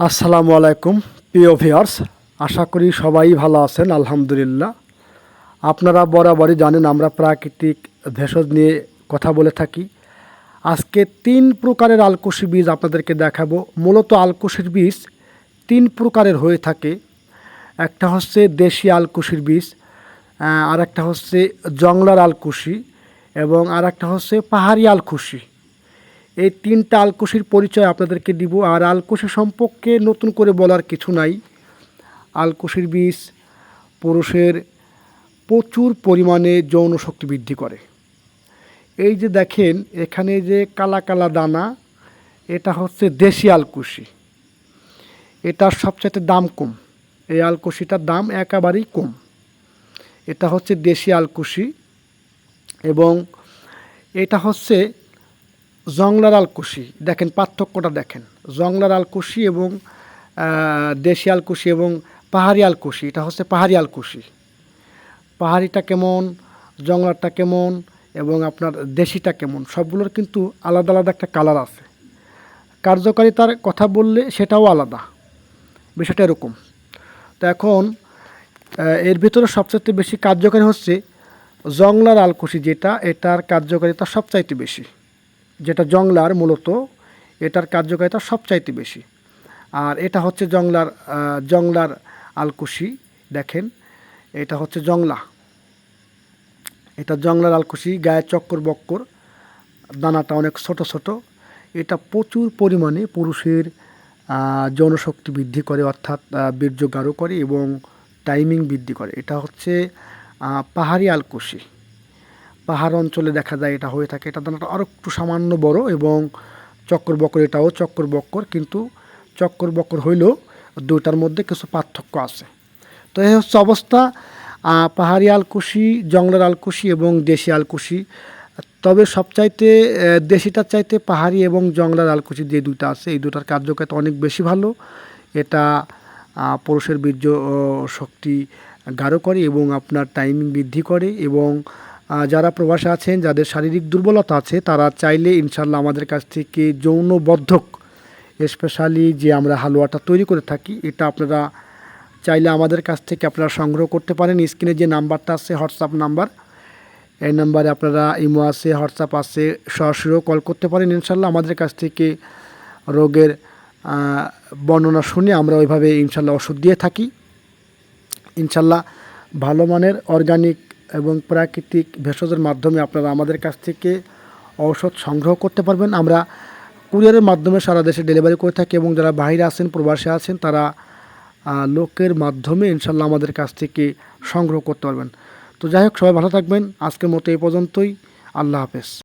আসসালামু আলাইকুম, প্রিয় ভিউয়ার্স, আশা করি সবাই ভালো আছেন, আলহামদুলিল্লাহ। আপনারা বরাবরই জানেন আমরা প্রাকৃতিক ভেষজ নিয়ে কথা বলে থাকি। আজকে তিন প্রকারের আলকুশি বীজ আপনাদেরকে দেখাবো। মূলত আলকুশির বীজ তিন প্রকারের হয়ে থাকে। একটা হচ্ছে দেশি আলকুশির বীজ আর একটা হচ্ছে জংলার আলকুশি এবং আর একটা হচ্ছে পাহাড়ি আলকুশি এই তিনটা আলকুশির পরিচয় আপনাদেরকে দিব, আর আলকুশি সম্পর্কে নতুন করে বলার কিছু নাই। আলকুশির বীজ, পুরুষের প্রচুর পরিমাণে যৌন শক্তি বৃদ্ধি করে। এই যে দেখেন, এখানে যে কালা কালা দানা, এটা হচ্ছে দেশি আলকুশি এটার সবচাইতে দাম কম। এই আলকুশিটার দাম একেবারেই কম। এটা হচ্ছে দেশি আলকুশি এবং এটা হচ্ছে জংলার আলকুশি, দেখেন পার্থক্যটা দেখেন। জংলার আলকুশি এবং দেশি আলকুশি এবং পাহাড়ি আলকুশি, এটা হচ্ছে পাহাড়ি আলকুশি। পাহাড়িটা কেমন, জংলারটা কেমন এবং আপনার দেশিটা কেমন, সবগুলোর কিন্তু আলাদা আলাদা একটা কালার আছে। কার্যকারিতার কথা বললে সেটাও আলাদা, বিষয়টা এরকম। তো এখন এর ভিতরে সবচাইতে বেশি কার্যকারী হচ্ছে জংলার আলকুশি যেটা, এটার কার্যকারিতা সবচাইতে বেশি। যেটা জংলার মূলত এটার কার্যকারিতা সবচাইতে বেশি। আর এটা হচ্ছে জংলার জংলার আলকুশি দেখেন এটা হচ্ছে জংলা। এটা জংলার আলকুশি গায়ে চক্কর বক্কর দানাটা অনেক ছোট ছোট। এটা প্রচুর পরিমাণে পুরুষের আহ, যৌনশক্তি বৃদ্ধি করে অর্থাৎ বীর্য গাঢ় করে এবং টাইমিং বৃদ্ধি করে। এটা হচ্ছে পাহাড়ি আলকুশি। পাহাড় অঞ্চলে দেখা যায় এটা হয়ে থাকে। এটা দানাটা আরও একটু সামান্য বড় এবং চক্কর বক্কর, এটাও চক্কর বক্কর, কিন্তু চক্কর বক্কর হইলেও দুইটার মধ্যে কিছু পার্থক্য আছে। তো এই হচ্ছে অবস্থা পাহাড়ি আলকুশি জংলার আলকুশি এবং দেশি আলকুশি। তবে সবচাইতে দেশিটার চাইতে পাহাড়ি এবং জংলার আলকুশি যে দুইটা আছে, এই দুটার কার্যকারিতা অনেক বেশি ভালো। এটা পুরুষের বীর্য শক্তি গাঢ় করে এবং আপনার টাইমিং বৃদ্ধি করে এবং যারা প্রবাসে আছেন, যাদের শারীরিক দুর্বলতা আছে, তারা চাইলে ইনশাল্লাহ আমাদের কাছ থেকে যৌনবদ্ধক স্পেশালি যে আমরা হালুয়াটা তৈরি করে থাকি, এটা আপনারা চাইলে আমাদের কাছ থেকে আপনারা সংগ্রহ করতে পারেন। স্ক্রিনে যে নাম্বারটা আছে, হোয়াটসঅ্যাপ নাম্বার, এই নাম্বারে আপনারা ইমো আছে, হোয়াটসঅ্যাপ আছে, সরাসরিও কল করতে পারেন ইনশাল্লাহ আমাদের কাছ থেকে রোগের বর্ণনা শুনে আমরা ওইভাবে ইনশাল্লাহ ওষুধ দিয়ে থাকি। ইনশাল্লাহ ভালো মানের অর্গানিক এবং প্রাকৃতিক ভেষজের মাধ্যমে আপনারা আমাদের কাছ থেকে ঔষধ সংগ্রহ করতে পারবেন। আমরা কুরিয়ারের মাধ্যমে সারা দেশে ডেলিভারি করে থাকি এবং যারা বাহিরে আছেন, প্রবাসে আছেন, তারা লোকের মাধ্যমে ইনশাল্লাহ আমাদের কাছ থেকে সংগ্রহ করতে পারবেন। তো যাই হোক, সবাই ভালো থাকবেন। আজকের মতো এই পর্যন্তই। আল্লাহ হাফেজ।